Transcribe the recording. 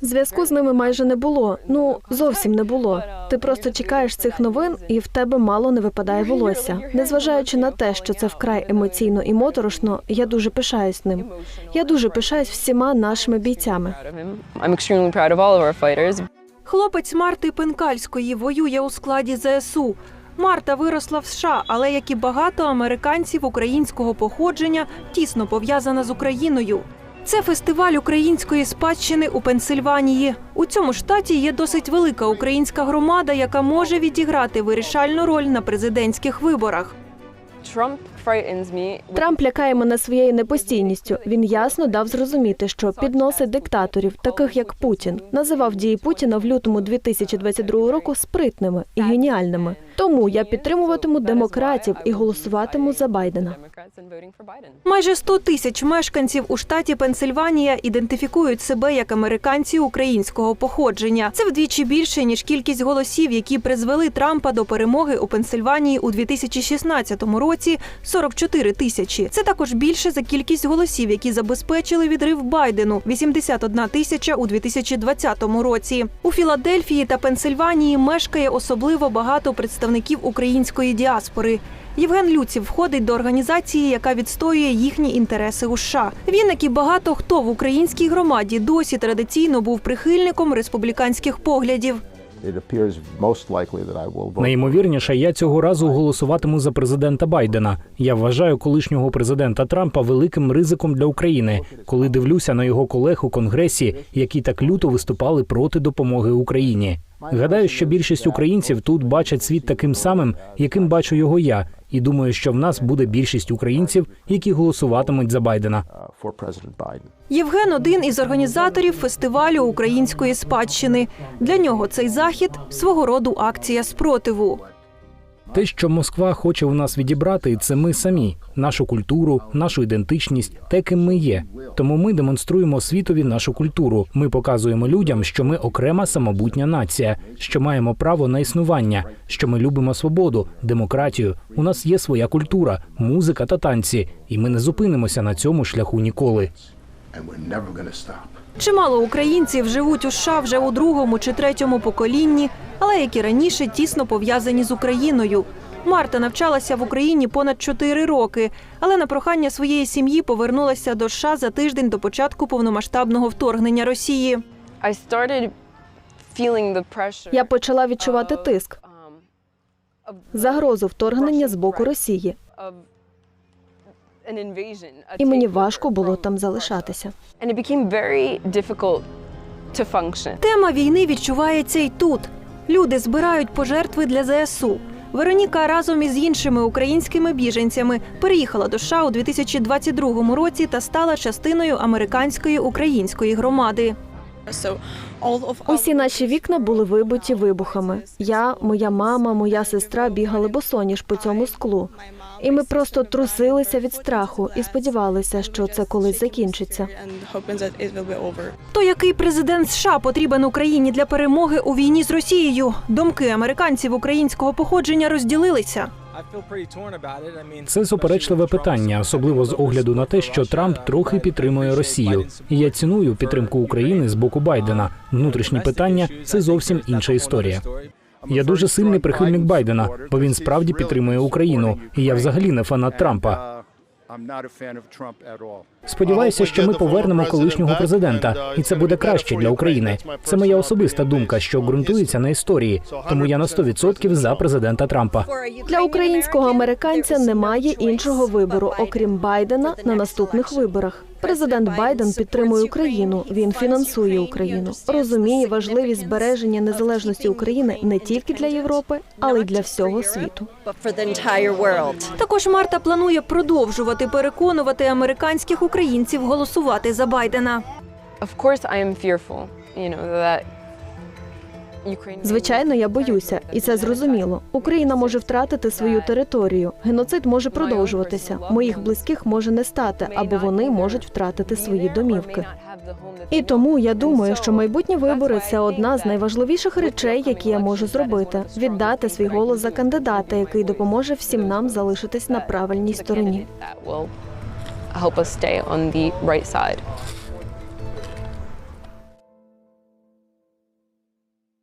Зв'язку з ними майже не було. Ну зовсім не було. Ти просто чекаєш цих новин, і в тебе мало не випадає волосся. Незважаючи на те, що це вкрай емоційно і моторошно, я дуже пишаюсь ним. Я дуже пишаюсь всіма нашими бійцями. Хлопець Марти Пенкальської воює у складі ЗСУ. Марта виросла в США, але як і багато американців українського походження, тісно пов'язана з Україною. Це фестиваль української спадщини у Пенсильванії. У цьому штаті є досить велика українська громада, яка може відіграти вирішальну роль на президентських виборах. Трамп лякає мене своєю непостійністю. Він ясно дав зрозуміти, що підносить диктаторів, таких як Путін, називав дії Путіна в лютому 2022 року спритними і геніальними. Тому я підтримуватиму демократів і голосуватиму за Байдена. Майже 100 тисяч мешканців у штаті Пенсильванія ідентифікують себе як американці українського походження. Це вдвічі більше ніж кількість голосів, які призвели Трампа до перемоги у Пенсильванії у 2016 році 44 тисячі. Це також більше за кількість голосів, які забезпечили відрив Байдену 81 тисяча у 2020 році. У Філадельфії та Пенсильванії мешкає особливо багато представників української діаспори. Євген Люців входить до організації, яка відстоює їхні інтереси у США. Він, як і багато хто в українській громаді, досі традиційно був прихильником республіканських поглядів. Найімовірніше, я цього разу голосуватиму за президента Байдена. Я вважаю колишнього президента Трампа великим ризиком для України, коли дивлюся на його колег у конгресі, які так люто виступали проти допомоги Україні. Гадаю, що більшість українців тут бачать світ таким самим, яким бачу його я, і думаю, що в нас буде більшість українців, які голосуватимуть за Байдена. Євген один із організаторів фестивалю української спадщини. Для нього цей захід свого роду акція спротиву. Те, що Москва хоче у нас відібрати, це ми самі, нашу культуру, нашу ідентичність, те, ким ми є. Тому ми демонструємо світові нашу культуру. Ми показуємо людям, що ми окрема самобутня нація, що маємо право на існування, що ми любимо свободу, демократію. У нас є своя культура, музика та танці, і ми не зупинимося на цьому шляху ніколи. Чимало українців живуть у США вже у другому чи третьому поколінні, але як і раніше тісно пов'язані з Україною. Марта навчалася в Україні понад 4 роки, але на прохання своєї сім'ї повернулася до США за тиждень до початку повномасштабного вторгнення Росії. Я почала відчувати тиск, um, загрозу вторгнення з боку Росії, і мені важко було там залишатися. Тема війни відчувається й тут. Люди збирають пожертви для ЗСУ. Вероніка разом із іншими українськими біженцями переїхала до США у 2022 році та стала частиною американської української громади. Усі наші вікна були вибиті вибухами. Я, моя мама, моя сестра бігали босоніж по цьому склу. І ми просто трусилися від страху і сподівалися, що це колись закінчиться. То який президент США потрібен Україні для перемоги у війні з Росією? Думки американців українського походження розділилися. Це суперечливе питання, особливо з огляду на те, що Трамп трохи підтримує Росію. І я ціную підтримку України з боку Байдена. Внутрішні питання це зовсім інша історія. Я дуже сильний прихильник Байдена, бо він справді підтримує Україну. І я взагалі не фанат Трампа. Сподіваюся, що ми повернемо колишнього президента, і це буде краще для України. Це моя особиста думка, що ґрунтується на історії. Тому я на 100% за президента Трампа. Для українського американця немає іншого вибору, окрім Байдена на наступних виборах. Президент Байден підтримує Україну. Він фінансує Україну, розуміє важливість збереження незалежності України не тільки для Європи, але й для всього світу. Також Марта планує продовжувати переконувати американських українців голосувати за Байдена. Of course, I am fearful, you know, that. Звичайно, я боюся, і це зрозуміло. Україна може втратити свою територію. Геноцид може продовжуватися. Моїх близьких може не стати, або вони можуть втратити свої домівки. І тому я думаю, що майбутні вибори це одна з найважливіших речей, які я можу зробити віддати свій голос за кандидата, який допоможе всім нам залишитись на правильній стороні. Help us stay on the right side.